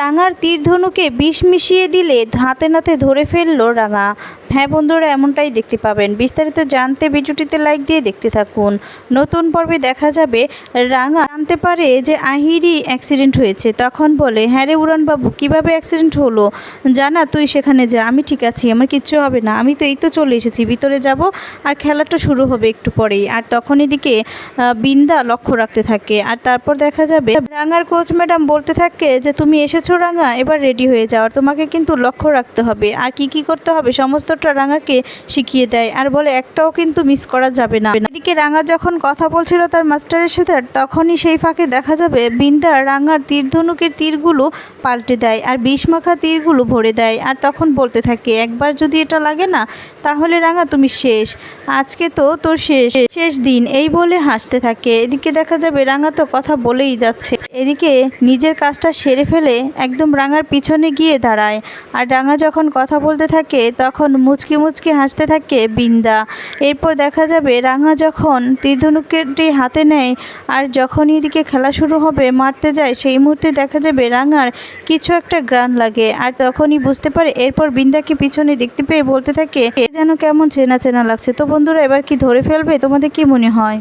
রাঙার তীর ধনুকে বিষ মিশিয়ে দিলে হাতে নাতে ধরে ফেলল রাঙা। হ্যাঁ বন্ধুরা, এমনটাই দেখতে পাবেন। বিস্তারিত জানতে ভিডিওটিতে লাইক দিয়ে দেখতে থাকুন। নতুন পর্বে দেখা যাবে রাঙা জানতে পারে যে আহিরি অ্যাক্সিডেন্ট হয়েছে। তখন বলে হ্যাঁ রে উড়ানবাবু, কীভাবে অ্যাক্সিডেন্ট হলো? জানা, তুই সেখানে যা, আমি ঠিক আছি, আমার কিচ্ছু হবে না। আমি তো এই তো চলে এসেছি, ভিতরে যাব আর খেলাটা শুরু হবে একটু পরেই। আর তখন এদিকে বিন্দা লক্ষ্য রাখতে থাকে। আর তারপর দেখা যাবে, রাঙার কোচ ম্যাডাম বলতে থাকে যে, তুমি এসেছ রাঙা, এবার রেডি হয়ে যাও। আর তোমাকে কিন্তু লক্ষ্য রাখতে হবে। আর কি কি করতে হবে, সমস্তটা রাঙাকে শিখিয়ে দেয়। আর বলে, একটাও কিন্তু মিস করা যাবে না। এদিকে রাঙা যখন কথা বলছিল তার মাস্টারের সাথে তখনই সেই ফাঁকে দেখা যাবে বিন্দা রাঙার তীরধনুকের তীরগুলো পাল্টে দেয় আর বিষ মাখা তীরগুলো ভরে দেয়। আর তখন বলতে থাকে, একবার যদি এটা লাগে না, তাহলে রাঙা তুমি শেষ। আজকে তো তোর শেষ শেষ দিন। এই বলে হাসতে থাকে। এদিকে দেখা যাবে, রাঙা তো কথা বলেই যাচ্ছে। এদিকে নিজের কাজটা সেরে ফেলে একদম রাঙার পিছনে গিয়ে দাঁড়ায়। আর রাঙা যখন কথা বলতে থাকে, তখন মুচকি মুচকি হাসতে থাকে বিন্দা। এরপর দেখা যাবে, রাঙা যখন তীরধনুকটি হাতে নেয়, আর যখনই এদিকে খেলা শুরু হবে, মারতে যায়, সেই মুহূর্তে দেখা যাবে রাঙার কিছু একটা গ্রান লাগে। আর তখনই বুঝতে পারে, এরপর বিন্দাকে পিছনে দেখতে পেয়ে বলতে থাকে, "এ যেন কেমন চেনা চেনা লাগছে। তো বন্ধুরা, এবার কি ধরে ফেলবে? তোমাদের কি মনে হয়?